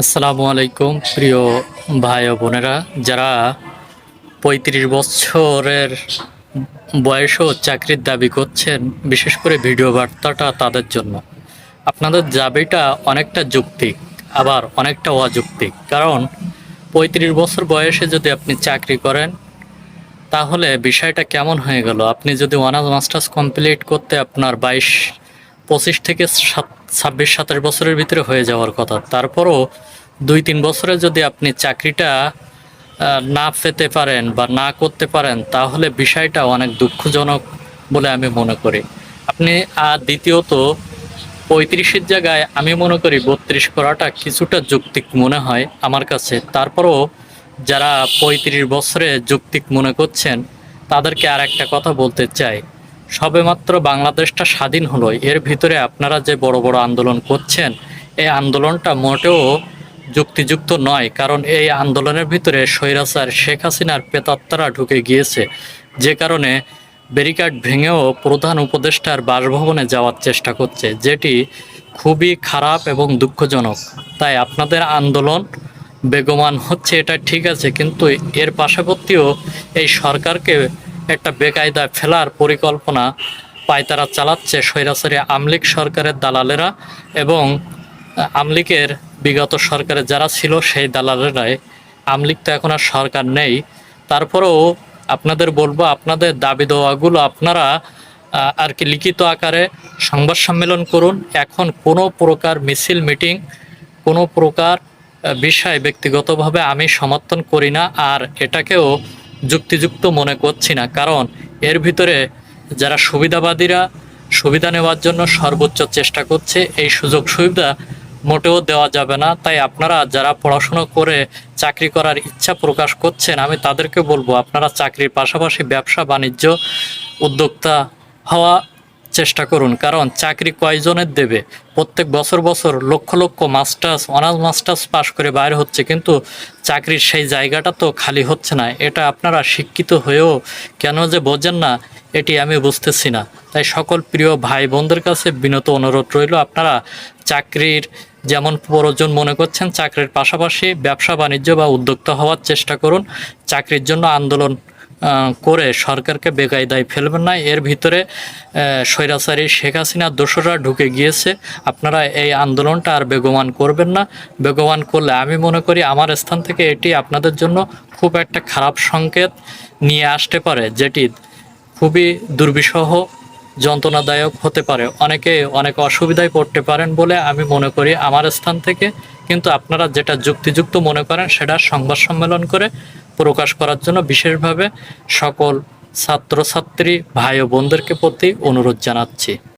আসসালামু আলাইকুম, প্রিয় ভাই ও বোনেরা। যারা পঁয়ত্রিশ বছরের বয়সও চাকরির দাবি করছেন, বিশেষ করে ভিডিও বার্তাটা তাদের জন্য। আপনাদের দাবিটা অনেকটা যৌক্তিক আবার অনেকটা অযৌক্তিক কারণ পঁয়ত্রিশ বছর বয়সে যদি আপনি চাকরি করেন, তাহলে বিষয়টা কেমন হয়ে গেল? আপনি যদি অনার্স মাস্টার্স কমপ্লিট করতে আপনার বাইশ পঁচিশ থেকে ছাব্বিশ, সাতাশ বছরের ভিতরে হয়ে যাওয়ার কথা। তারপরও দুই, তিন বছরে যদি আপনি চাকরিটা না পেতে পারেন বা না করতে পারেন, তাহলে বিষয়টা অনেক দুঃখজনক বলে আমি মনে করি। আপনি আর দ্বিতীয়ত, পঁয়ত্রিশের জায়গায় আমি মনে করি বত্রিশ করাটা কিছুটা যৌক্তিক মনে হয় আমার কাছে। তারপরও যারা পঁয়ত্রিশ বছরে যৌক্তিক মনে করছেন, তাদেরকে আর একটা কথা বলতে চাই। সবেমাত্র বাংলাদেশটা স্বাধীন হলো, এর ভিতরে আপনারা যে বড় বড় আন্দোলন করছেন, এই আন্দোলনটা মোটেও যুক্তিযুক্ত নয়, কারণ এই আন্দোলনের ভিতরে স্বৈরাচার, শেখ হাসিনার পেতাত্তারা ঢুকে গিয়েছে। যে কারণে ব্যারিকাড ভেঙেও প্রধান উপদেষ্টার বাসভবনে যাওয়ার চেষ্টা করছে, যেটি খুবই খারাপ এবং দুঃখজনক। তাই আপনাদের আন্দোলন বেগমান হচ্ছে, এটা ঠিক আছে, কিন্তু এর পাশাপাশিও এই সরকারকে একটা বেকায়দা ফেলার পরিকল্পনা পায়তারা চালাচ্ছে স্বৈরাচারী আমলিক সরকারের দালালেরা এবং আমলিকের বিগত সরকারে যারা ছিল সেই দালালেরাই। আমলিক তো এখন আর সরকার নেই। তারপরেও আপনাদের বলব, আপনাদের দাবি দেওয়াগুলো আপনারা আর কি লিখিত আকারে সংবাদ সম্মেলন করুন। এখন কোনো প্রকার মিছিল, মিটিং, কোনো প্রকার বিষয় ব্যক্তিগতভাবে আমি সমর্থন করি না। আর এটাকেও যুক্তিযুক্ত মনে করছি না। কারণ এর ভিতরে যারা সুবিধাবাদীরা সুবিধা নেওয়ার জন্য সর্বোচ্চ চেষ্টা করছে, এই সুযোগ সুবিধা মোটেও দেওয়া যাবে না। তাই আপনারা যারা পড়াশুনো করে চাকরি করার ইচ্ছা প্রকাশ করছেন, আমি তাদেরকে বলব, আপনারা চাকরির পাশাপাশি ব্যবসা, বাণিজ্য, উদ্যোক্তা হওয়া চেষ্টা করুন, কারণ চাকরি কয়জনের দেবে? প্রত্যেক বছর বছর lakh lakh masters, honours masters পাশ করে বাইর হচ্ছে, কিন্তু চাকরির সেই জায়গাটা তো খালি হচ্ছে না। এটা আপনারা শিক্ষিত হয়েও কেন যে বোঝেন না, এটি আমি বুঝতেছি না। তাই সকল প্রিয় ভাই বোনদের কাছে বিনত অনুরোধ রইল, আপনারা চাকরির যেমন প্রয়োজন মনে করছেন, চাকরির পাশাপাশি ব্যবসা বাণিজ্য বা উদ্যোক্তা হওয়ার চেষ্টা করুন। চাকরির জন্য আন্দোলন করে সরকারকে বেকায়দায় ফেলবেন না। এর ভিতরে স্বৈরাচারী শেখ হাসিনার দোসররা ঢুকে গিয়েছে। আপনারা এই আন্দোলনটা আর বেগমান করবেন না। বেগমান করলে আমি মনে করি আমার স্থান থেকে এটি আপনাদের জন্য খুব একটা খারাপ সংকেত নিয়ে আসতে পারে, যেটি খুবই দুর্বিষহ, যন্ত্রণাদায়ক হতে পারে। অনেকে অনেক অসুবিধায় পড়তে পারেন বলে আমি মনে করি। আমার স্থান থেকে কিন্তু আপনারা যেটা যুক্তিযুক্ত মনে করেন সেটা সংবাদ সম্মেলন করে প্রকাশ করার জন্য বিশেষভাবে সকল ছাত্রছাত্রী ভাই ও বোনদেরকে প্রতি অনুরোধ জানাচ্ছি।